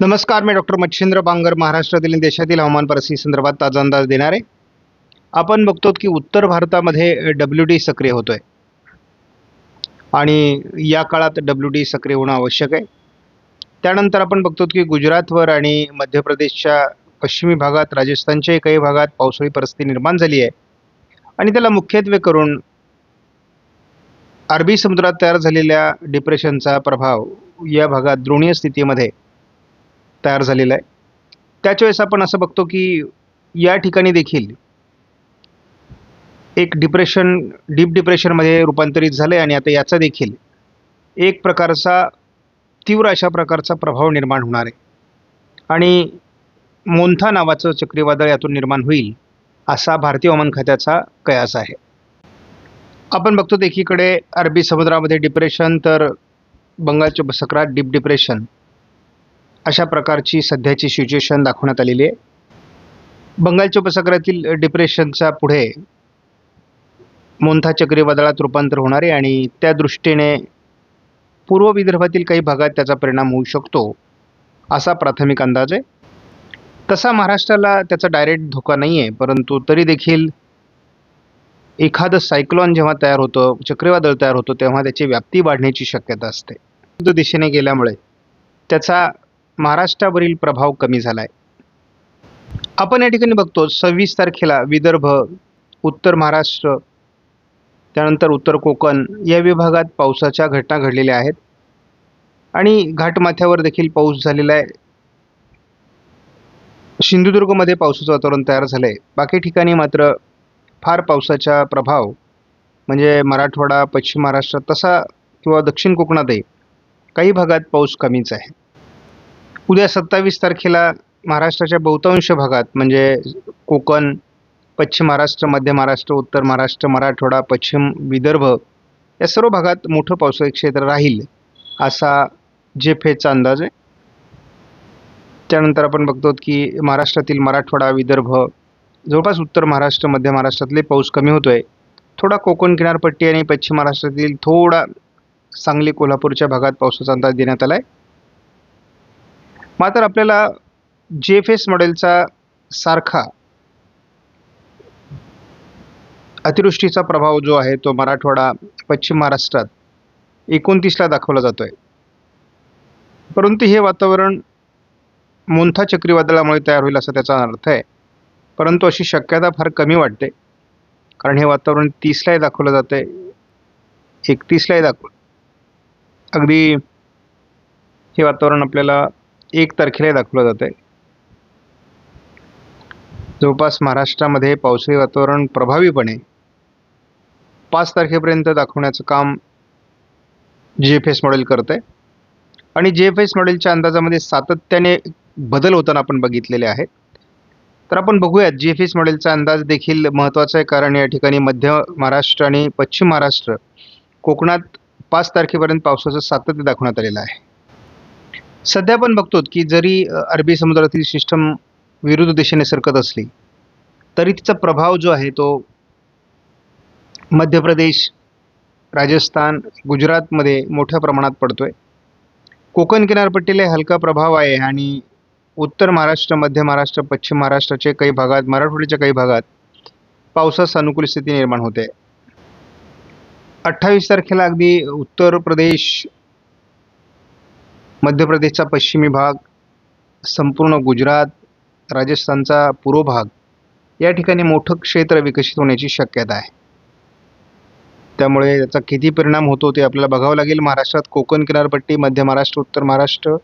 नमस्कार मी डॉक्टर मच्छिंद्र बांगर महाराष्ट्रातील आणि देशातील हवामान परिस्थिती संदर्भात ताजा अंदाज देणार आहे. आपण बघतो की उत्तर भारतामध्ये डब्ल्यू डी सक्रिय होतो आहे आणि या काळात डब्ल्यू डी सक्रिय होणं आवश्यक आहे. त्यानंतर आपण बघतो की गुजरातवर आणि मध्य प्रदेशच्या पश्चिमी भागात राजस्थानच्याही काही भागात पावसाळी परिस्थिती निर्माण झाली आहे. आणि त्याला मुख्यत्वे करून अरबी समुद्रात तयार झालेल्या डिप्रेशनचा प्रभाव या भागात द्रोणीय स्थितीमध्ये तयार झालेला आहे. त्याच वेळेस आपण असं बघतो की या ठिकाणी देखील एक डिप्रेशन डीप डिप्रेशनमध्ये रूपांतरित झालं आहे आणि आता याचा देखील एक प्रकारचा तीव्र अशा प्रकारचा प्रभाव निर्माण होणार आहे. आणि मोन्था नावाचं चक्रीवादळ यातून निर्माण होईल असा भारतीय हवामान खात्याचा कयास आहे. आपण बघतो एकीकडे अरबी समुद्रामध्ये डिप्रेशन तर बंगालच्या उपसागरात डीप डिप्रेशन अशा प्रकारची सध्याची सिच्युएशन दाखवण्यात आलेली आहे. बंगालच्या उपसागरातील डिप्रेशनचा पुढे मोंथा चक्रीवादळात रूपांतर होणार आहे आणि त्या दृष्टीने पूर्व विदर्भातील काही भागात त्याचा परिणाम होऊ शकतो असा प्राथमिक अंदाज आहे. तसा महाराष्ट्राला त्याचा डायरेक्ट धोका नाही आहे परंतु तरी देखील एखादं सायक्लॉन जेव्हा तयार होतं चक्रीवादळ तयार होतं तेव्हा त्याची व्याप्ती वाढण्याची शक्यता असते. दिशेने गेल्यामुळे त्याचा महाराष्ट्रावरील प्रभाव कमी झाला आहे आपण या ठिकाणी बघतो सव्वीस तारखेला विदर्भ उत्तर महाराष्ट्र त्यानंतर उत्तर कोकण या विभागात पावसाच्या घटना घडलेल्या आहेत. आणि घाटमाथ्यावर देखील पाऊस झालेला आहे. सिंधुदुर्गमध्ये पावसाचं वातावरण तयार झालं आहे बाकी ठिकाणी मात्र फार पावसाचा प्रभाव म्हणजे मराठवाडा पश्चिम महाराष्ट्र तसा किंवा दक्षिण कोकणातही काही भागात पाऊस कमीच आहे. उद्या सत्तावीस तारखेला महाराष्ट्राच्या बहुतांश भागात म्हणजे कोकण पश्चिम महाराष्ट्र मध्य महाराष्ट्र उत्तर महाराष्ट्र मराठवाडा पश्चिम विदर्भ या सर्व भागात मोठं पावसाळी क्षेत्र राहील असा जेफेचा अंदाज आहे. त्यानंतर आपण बघतो की महाराष्ट्रातील मराठवाडा विदर्भ जवळपास उत्तर महाराष्ट्र मध्य महाराष्ट्रातले पाऊस कमी होतो आहे थोडा कोकण किनारपट्टी आणि पश्चिम महाराष्ट्रातील थोडा सांगली कोल्हापूरच्या भागात पावसाचा अंदाज देण्यात आला आहे मात्र आपल्याला जे एफ एस मॉडेलचा सारखा अतिवृष्टीचा प्रभाव जो आहे तो मराठवाडा पश्चिम महाराष्ट्रात एकोणतीसला दाखवला जातो आहे परंतु हे वातावरण मोंथा चक्रीवादळामुळे तयार होईल असा त्याचा अर्थ आहे. परंतु अशी शक्यता फार कमी वाटते. कारण हे वातावरण तीसलाही दाखवलं जातं आहे एकतीसलाही दाखवलं. अगदी हे वातावरण आपल्याला एक तारखेलाही दाखवलं जातं आहे जवळपास महाराष्ट्रामध्ये पावसाळी वातावरण प्रभावीपणे पाच तारखेपर्यंत दाखवण्याचं काम जी एफ एस मॉडेल करत आहे आणि जी एफ एस मॉडेलच्या अंदाजामध्ये सातत्याने बदल होताना आपण बघितलेले आहेत. तर आपण बघूयात जी एफ एस मॉडेलचा अंदाज देखील महत्त्वाचा आहे कारण या ठिकाणी मध्य महाराष्ट्र आणि पश्चिम महाराष्ट्र कोकणात पाच तारखेपर्यंत पावसाचं सातत्य दाखवण्यात आलेलं आहे. सध्या आपण बघतो की जरी अरबी समुद्रातील सिस्टम विरुद्ध दिशेने सरकत असली तरी तिचा प्रभाव जो आहे तो मध्य प्रदेश राजस्थान गुजरातमध्ये मोठ्या प्रमाणात पडतो आहे कोकण किनारपट्टीला हलका प्रभाव आहे आणि उत्तर महाराष्ट्र मध्य महाराष्ट्र पश्चिम महाराष्ट्राच्या काही भागात मराठवाड्याच्या काही भागात पावसास अनुकूल स्थिती निर्माण होते. अठ्ठावीस तारखेला अगदी उत्तर प्रदेश मध्य प्रदेशचा पश्चिमी भाग संपूर्ण गुजरात राजस्थानचा पूर्व भाग या ठिकाणी मोठं क्षेत्र विकसित होण्याची शक्यता आहे. त्यामुळे याचा किती परिणाम होतो ते आपल्याला बघावं लागेल. महाराष्ट्रात कोकण किनारपट्टी मध्य महाराष्ट्र उत्तर महाराष्ट्र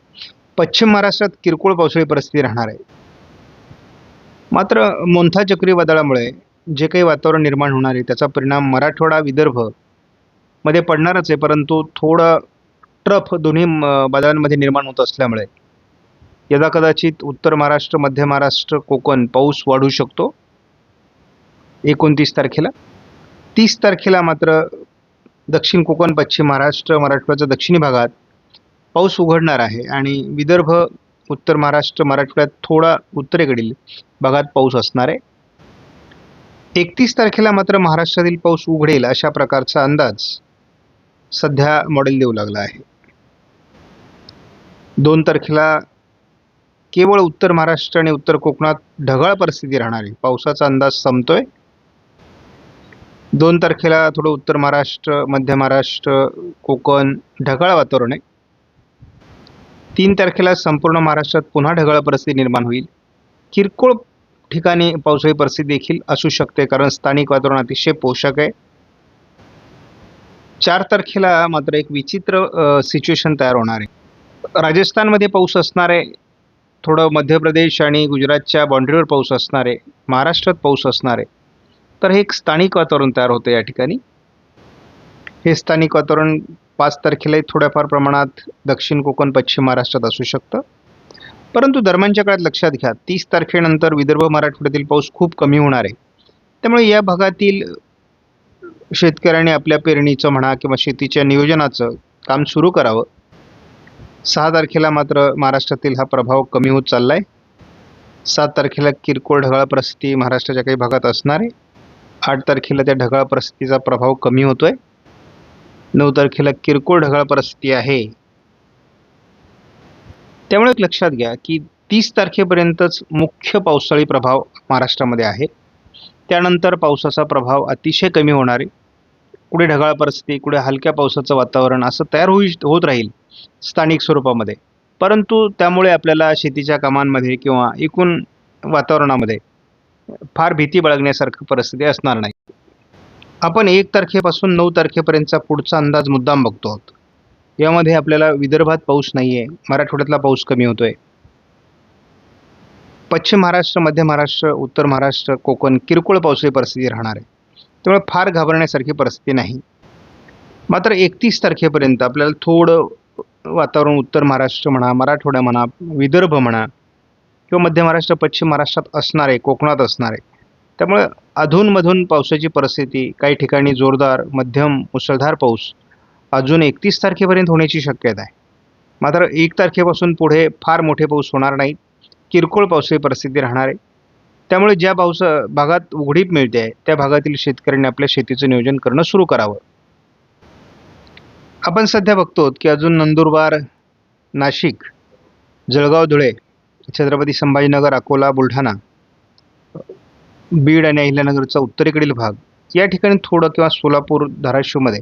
पश्चिम महाराष्ट्रात किरकोळ पावसाळी परिस्थिती राहणार आहे. मात्र मोंथा चक्रीवादळामुळे जे काही वातावरण निर्माण होणार आहे त्याचा परिणाम मराठवाडा विदर्भमध्ये पडणारच आहे. परंतु थोडं ट्रफ दोन्ही म- बाजारांमध्ये निर्माण होत असल्यामुळे. यदा कदाचित उत्तर महाराष्ट्र मध्य महाराष्ट्र कोकण पाऊस वाढू शकतो एकोणतीस तारखेला. तीस तारखेला मात्र दक्षिण कोकण पश्चिम महाराष्ट्र मराठवाड्याच्या दक्षिणी भागात पाऊस उघडणार आहे आणि विदर्भ उत्तर महाराष्ट्र मराठवाड्यात थोडा उत्तरेकडील भागात पाऊस असणार आहे. एकतीस तारखेला मात्र महाराष्ट्रातील पाऊस उघडेल अशा प्रकारचा अंदाज सध्या मॉडेल देऊ लागला आहे. दोन तारखेला केवळ उत्तर महाराष्ट्र आणि उत्तर कोकणात ढगाळ परिस्थिती राहणार. आहे पावसाचा अंदाज संपतोय. दोन तारखेला थोडं उत्तर महाराष्ट्र मध्य महाराष्ट्र कोकण ढगाळ वातावरण आहे. तीन तारखेला संपूर्ण महाराष्ट्रात पुन्हा ढगाळ परिस्थिती निर्माण होईल. किरकोळ ठिकाणी पावसाळी परिस्थिती देखील असू शकते कारण स्थानिक वातावरण अतिशय पोषक आहे. चार तारखेला मात्र एक विचित्र सिच्युएशन तयार होणार आहे. राजस्थानमध्ये पाऊस असणार आहे थोडं मध्य प्रदेश आणि गुजरातच्या बाँड्रीवर पाऊस असणार आहे महाराष्ट्रात पाऊस असणार आहे तर हे एक स्थानिक वातावरण तयार होतं या ठिकाणी. हे स्थानिक वातावरण पाच तारखेलाही थोड्याफार प्रमाणात दक्षिण कोकण पश्चिम महाराष्ट्रात असू शकतं. परंतु दरम्यानच्या काळात लक्षात घ्या तीस तारखेनंतर विदर्भ मराठवाड्यातील पाऊस खूप कमी होणार आहे. त्यामुळे या भागातील शेतकऱ्यांनी आपल्या पेरणीचं म्हणा किंवा शेतीच्या नियोजनाचं काम सुरू करावं. सहा तारखेला मात्र महाराष्ट्रातील हा प्रभाव कमी होत चालला आहे सात तारखेला किरकोळ ढगाळ परिस्थिती महाराष्ट्राच्या काही भागात असणार आहे. आठ तारखेला त्या ढगाळ परिस्थितीचा प्रभाव कमी होतो आहे नऊ तारखेला किरकोळ ढगाळ परिस्थिती आहे. त्यामुळे एक लक्षात घ्या की तीस तारखेपर्यंतच मुख्य पावसाळी प्रभाव महाराष्ट्रामध्ये आहे. त्यानंतर पावसाचा प्रभाव अतिशय कमी होणार आहे. कुठे ढगाळ परिस्थिती कुठे हलक्या पावसाचं वातावरण असं तयार होई होत राहील स्थानिक स्वरूपामध्ये. परंतु त्यामुळे आपल्याला शेतीच्या कामांमध्ये किंवा एकूण वातावरणामध्ये फार भीती बाळगण्यासारखी परिस्थिती असणार नाही. आपण एक तारखेपासून नऊ तारखेपर्यंतचा पुढचा अंदाज मुद्दाम बघतो आहोत. यामध्ये आपल्याला विदर्भात पाऊस नाही आहे मराठवाड्यातला पाऊस कमी होतोय. पश्चिम महाराष्ट्र मध्य महाराष्ट्र उत्तर महाराष्ट्र कोकण किरकोळ पावसाळी परिस्थिती राहणार आहे. त्यामुळे फार घाबरण्यासारखी परिस्थिती नाही. मात्र एकतीस तारखेपर्यंत आपल्याला थोडं वातावरण उत्तर महाराष्ट्र म्हणा मराठवाडा म्हणा विदर्भ म्हणा किंवा मध्य महाराष्ट्र पश्चिम महाराष्ट्रात असणार आहे कोकणात असणार आहे त्यामुळे अधूनमधून पावसाची परिस्थिती काही ठिकाणी जोरदार मध्यम मुसळधार पाऊस अजून एकतीस तारखेपर्यंत होण्याची शक्यता आहे. मात्र एक तारखेपासून पुढे फार मोठे पाऊस होणार नाही किरकोळ पावसाची परिस्थिती राहणार आहे. त्यामुळे ज्या पावसा भागात उघडीप मिळते आहे त्या भागातील शेतकऱ्यांनी आपल्या शेतीचं नियोजन करणं सुरू करावं. आपण सध्या बघतो की अजून नंदुरबार नाशिक जळगाव धुळे छत्रपती संभाजीनगर अकोला बुलढाणा बीड आणि अहिल्यानगरचा उत्तरेकडील भाग या ठिकाणी थोडं किंवा सोलापूर धाराशिवमध्ये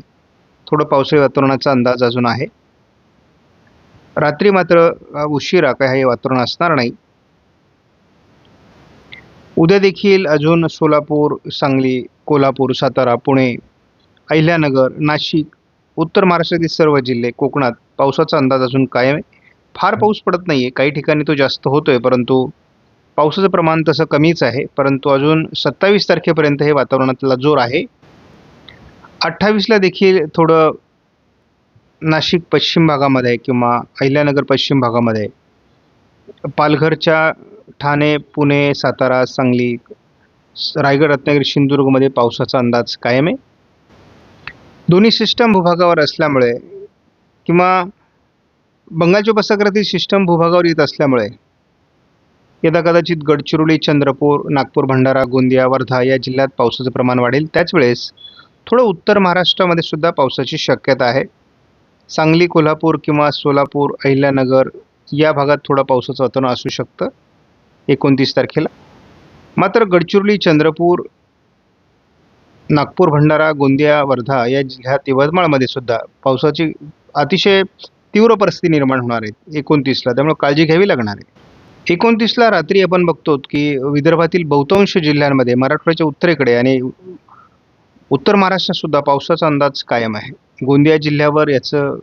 थोडं पावसाळी वातावरणाचा अंदाज अजून आहे. रात्री मात्र उशिरा काय हे वातावरण असणार नाही. उद्या देखील अजून सोलापूर सांगली कोल्हापूर सातारा पुणे अहिल्यानगर नाशिक उत्तर महाराष्ट्रातील सर्व जिल्हे कोकणात पावसाचा अंदाज अजून कायम आहे. फार पाऊस पडत नाही आहे काही ठिकाणी तो जास्त होतोय परंतु पावसाचं प्रमाण तसं कमीच आहे. परंतु अजून सत्तावीस तारखेपर्यंत हे वातावरणातला जोर आहे. अठ्ठावीसला देखील थोडं नाशिक पश्चिम भागामध्ये किंवा अहिल्यानगर पश्चिम भागामध्ये पालघरच्या ठाणे पुणे सातारा सांगली रायगड रत्नागिरी सिंधुदुर्गमध्ये पावसाचा अंदाज कायम आहे. दोन्ही सिस्टम भूभागावर असल्यामुळे किंवा बंगालच्या उपसागरातील सिस्टम भूभागावर येत असल्यामुळे यदा कदाचित गडचिरोली चंद्रपूर नागपूर भंडारा गोंदिया वर्धा या जिल्ह्यात पावसाचं प्रमाण वाढेल. त्याच वेळेस थोडं उत्तर महाराष्ट्रामध्ये सुद्धा पावसाची शक्यता आहे. सांगली कोल्हापूर किंवा सोलापूर अहिल्यानगर या भागात थोडं पावसाचं वातावरण असू शकतं एकोणतीस तारखेला. मात्र गडचिरोली चंद्रपूर नागपूर भंडारा गोंदिया वर्धा या जिल्ह्यात यवतमाळमध्ये सुद्धा पावसाची अतिशय तीव्र परिस्थिती निर्माण होणार आहे एकोणतीसला. त्यामुळे काळजी घ्यावी लागणार आहे. एकोणतीसला रात्री आपण बघतो की विदर्भातील बहुतांश जिल्ह्यांमध्ये मराठवाड्याच्या उत्तरेकडे आणि उत्तर महाराष्ट्रात सुद्धा पावसाचा अंदाज कायम आहे. गोंदिया जिल्ह्यावर याचं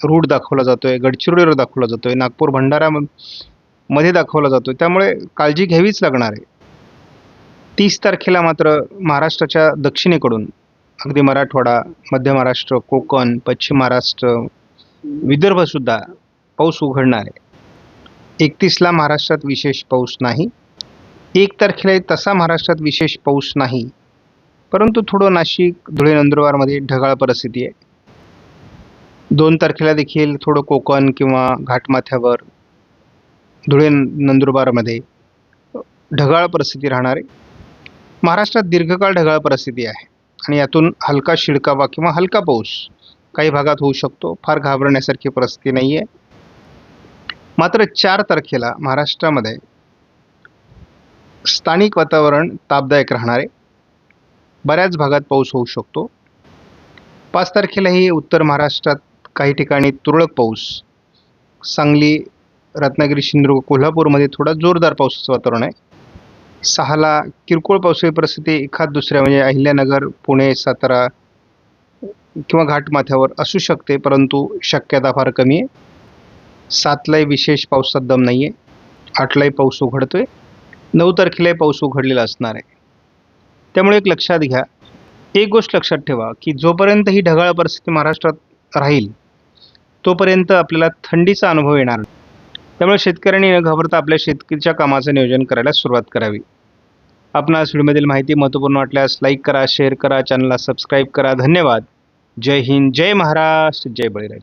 रूट दाखवला जातोय गडचिरोलीवर दाखवला जातोय नागपूर भंडारा मध्ये दाखवला जातोय. त्यामुळे काळजी घ्यावीच लागणार आहे. तीस तारखेला मात्र महाराष्ट्राच्या दक्षिणेकडून अगदी मराठवाडा मध्य महाराष्ट्र कोकण पश्चिम महाराष्ट्र विदर्भसुद्धा पाऊस उघडणार आहे. एकतीसला महाराष्ट्रात विशेष पाऊस नाही. एक तारखेला तसा महाराष्ट्रात विशेष पाऊस नाही. परंतु थोडं नाशिक धुळे नंदुरबारमध्ये ढगाळ परिस्थिती आहे. दोन तारखेला देखील थोडं कोकण किंवा घाटमाथ्यावर धुळे नंदुरबारमध्ये ढगाळ परिस्थिती राहणार आहे. महाराष्ट्रात दीर्घकाळ ढगाळ परिस्थिती आहे आणि यातून हलका शिडकावा किंवा हलका पाऊस काही भागात होऊ शकतो. फार घाबरण्यासारखी परिस्थिती नाही आहे मात्र चार तारखेला महाराष्ट्रामध्ये स्थानिक वातावरण तापदायक राहणार. आहे बऱ्याच भागात पाऊस होऊ शकतो. पाच तारखेलाही उत्तर महाराष्ट्रात काही ठिकाणी तुरळक पाऊस. सांगली रत्नागिरी सिंधुदुर्ग कोल्हापूरमध्ये थोडा जोरदार पावसाचं वातावरण आहे. सहाला किरकोळ पावसाळी परिस्थिती एखाद दुसऱ्या म्हणजे अहिल्यानगर पुणे सातारा किंवा घाटमाथ्यावर असू शकते परंतु शक्यता फार कमी आहे. सातलाही विशेष पावसात दम नाही आहे आठलाही पाऊस उघडतो आहे नऊ तारखेलाही पाऊस उघडलेला असणार आहे. त्यामुळे एक लक्षात घ्या. एक गोष्ट लक्षात ठेवा की जोपर्यंत ही ढगाळ परिस्थिती महाराष्ट्रात राहील तोपर्यंत आपल्याला थंडीचा अनुभव येणार नाही. त्यामुळे शेतकऱ्यांनी न घाबरता आपल्या शेतकरीच्या कामाचं नियोजन करायला सुरुवात करावी. आपणास व्हिडिओमधील माहिती महत्त्वपूर्ण वाटल्यास लाईक करा शेअर करा चॅनलला सबस्क्राईब करा. धन्यवाद. जय हिंद जय महाराष्ट्र जय बळीराज.